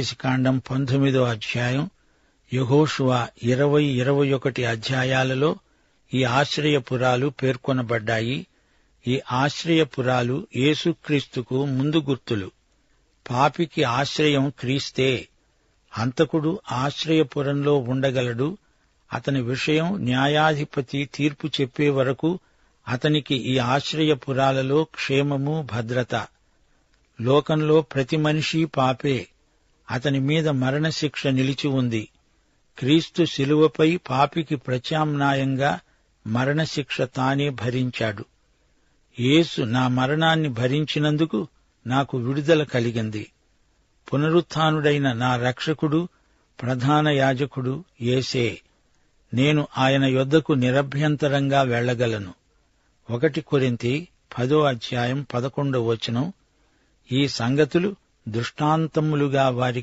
కాండం పంతొమ్మిదో అధ్యాయం యహోషువ ఇరవై ఇరవై ఒకటి అధ్యాయాలలో ఈ ఆశ్రయపురాలు పేర్కొనబడ్డాయి. ఈ ఆశ్రయపురాలు యేసుక్రీస్తుకు ముందు గుర్తులు. పాపికి ఆశ్రయం క్రీస్తే. హంతకుడు ఆశ్రయపురంలో ఉండగలడు. అతని విషయం న్యాయాధిపతి తీర్పు చెప్పే వరకు అతనికి ఈ ఆశ్రయపురాలలో క్షేమము భద్రత. లోకంలో ప్రతి మనిషి పాపే. అతని మీద మరణశిక్ష నిలిచి ఉంది. క్రీస్తు శిలువపై పాపికి ప్రత్యామ్నాయంగా మరణశిక్ష తానే భరించాడు. యేసు నా మరణాన్ని భరించినందుకు నాకు విడుదల కలిగింది. పునరుత్డైన నా రక్షకుడు ప్రధాన యాజకుడు యేసే. నేను ఆయన యొద్దకు నిరభ్యంతరంగా వెళ్ళగలను ఒకటి కొరింతి పదో అధ్యాయం పదకొండవ వచనం. ఈ సంగతులు దృష్టాంతములుగా వారికి